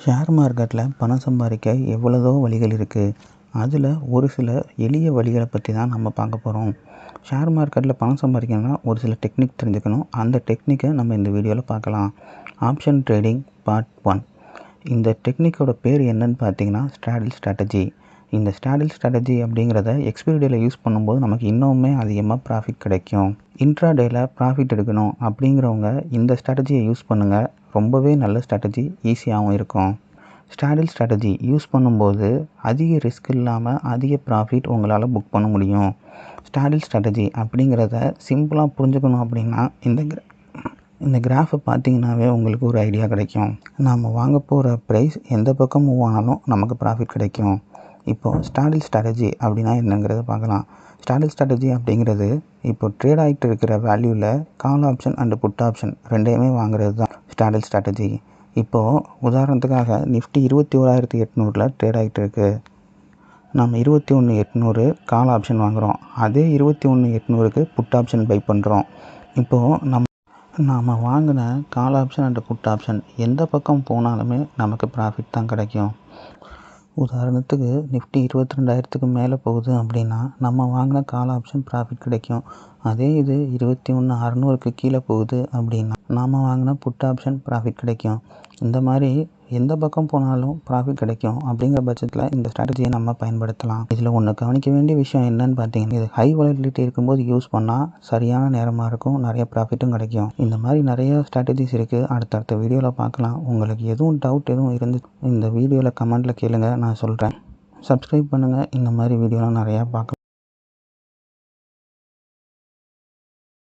Share மார்க்கெட்டில் பணம் சம்பாதிக்க எவ்வளவோ வழிகள் இருக்குது அதில் ஒரு சில எளிய வழிகளை பற்றி தான் நம்ம பார்க்க போகிறோம் ஷேர் மார்க்கெட்டில் பணம் சம்பாதிக்கணும்னா ஒரு சில டெக்னிக் தெரிஞ்சுக்கணும். அந்த டெக்னிக்கை நம்ம இந்த வீடியோவில் பார்க்கலாம். ஆப்ஷன் ட்ரேடிங் பார்ட் ஒன் இந்த டெக்னிக்கோட பேர் என்னன்னு பார்த்தீங்கன்னா ஸ்ட்ராடில் ஸ்ட்ராட்டஜி இந்த ஸ்ட்ராடில் ஸ்ட்ராட்டஜி அப்படிங்கிறத எக்ஸ்பைரி டேயில் யூஸ் பண்ணும்போது நமக்கு இன்னுமே அதிகமாக ப்ராஃபிட் கிடைக்கும். இன்ட்ரா டேயில் ப்ராஃபிட் எடுக்கணும் அப்படிங்கிறவங்க இந்த ஸ்ட்ராட்டஜியை யூஸ் பண்ணுங்கள் ரொம்பவே நல்ல ஸ்ட்ராட்டஜி ஈஸியாகவும் இருக்கும். ஸ்ட்ராடில் ஸ்ட்ராட்டஜி யூஸ் பண்ணும்போது அதிக ரிஸ்க் இல்லாமல் அதிக ப்ராஃபிட் உங்களால் புக் பண்ண முடியும். ஸ்ட்ராடில் ஸ்ட்ராட்டஜி அப்படிங்கிறத சிம்பிளாக புரிஞ்சுக்கணும் அப்படின்னா இந்த இந்த கிராஃபை பார்த்தீங்கன்னாவே உங்களுக்கு ஒரு ஐடியா கிடைக்கும். நாம் வாங்க போகிற ப்ரைஸ் எந்த பக்கம் மூவ் ஆனாலும் நமக்கு ப்ராஃபிட் கிடைக்கும். இப்போது ஸ்டாடில் ஸ்ட்ராட்டஜி அப்படின்னா என்னங்கிறத பார்க்கலாம். ஸ்டாடில் ஸ்ட்ராட்டஜி அப்படிங்கிறது இப்போ ட்ரேட் ஆகிட்டு இருக்கிற வேல்யூவில் call option and put option ரெண்டையுமே வாங்குறது தான் ஸ்டாடில் ஸ்ட்ராட்டஜி இப்போது உதாரணத்துக்காக நிஃப்டி இருபத்தி ஓராயிரத்தி எட்நூறில் ட்ரேட் ஆகிட்டு இருக்குது நம்ம இருபத்தி ஒன்று எட்நூறு கால் ஆப்ஷன் வாங்குகிறோம் அதே இருபத்தி ஒன்று எட்நூறுக்கு புட் ஆப்ஷன் பை பண்ணுறோம் இப்போது நம்ம நாம் வாங்கின call option and put option எந்த பக்கம் போனாலுமே நமக்கு ப்ராஃபிட் தான் கிடைக்கும். உதாரணத்துக்கு நிஃப்டி இருபத்தி ரெண்டாயிரத்துக்கு மேலே போகுது அப்படின்னா நம்ம வாங்கின கால் ஆப்ஷன் ப்ராஃபிட் கிடைக்கும். அதே இது இருபத்தி ஒன்று அறநூறுக்கு கீழே போகுது அப்படின்னா நாம் வாங்கின புட் ஆப்ஷன் ப்ராஃபிட் கிடைக்கும். இந்த மாதிரி எந்த பக்கம் போனாலும் ப்ராஃபிட் கிடைக்கும் அப்படிங்கிற பட்சத்தில் இந்த ஸ்ட்ராட்டஜியை நம்ம பயன்படுத்தலாம். இதில் ஒன்று கவனிக்க வேண்டிய விஷயம் என்னன்னு பார்த்தீங்கன்னா இது ஹை வாலட்டிலிட்டி இருக்கும்போது யூஸ் பண்ணால் சரியான நேரமாக இருக்கும் நிறைய ப்ராஃபிட்டும் கிடைக்கும். இந்த மாதிரி நிறைய ஸ்ட்ராட்டஜிஸ் இருக்குது அடுத்தடுத்த வீடியோவில் பார்க்கலாம். உங்களுக்கு எதுவும் டவுட் எதுவும் இருந்து இந்த வீடியோவில் கமெண்ட்டில் கேளுங்க நான் சொல்கிறேன் சப்ஸ்கிரைப் பண்ணுங்கள் இந்த மாதிரி வீடியோலாம் நிறையா பார்க்கலாம்.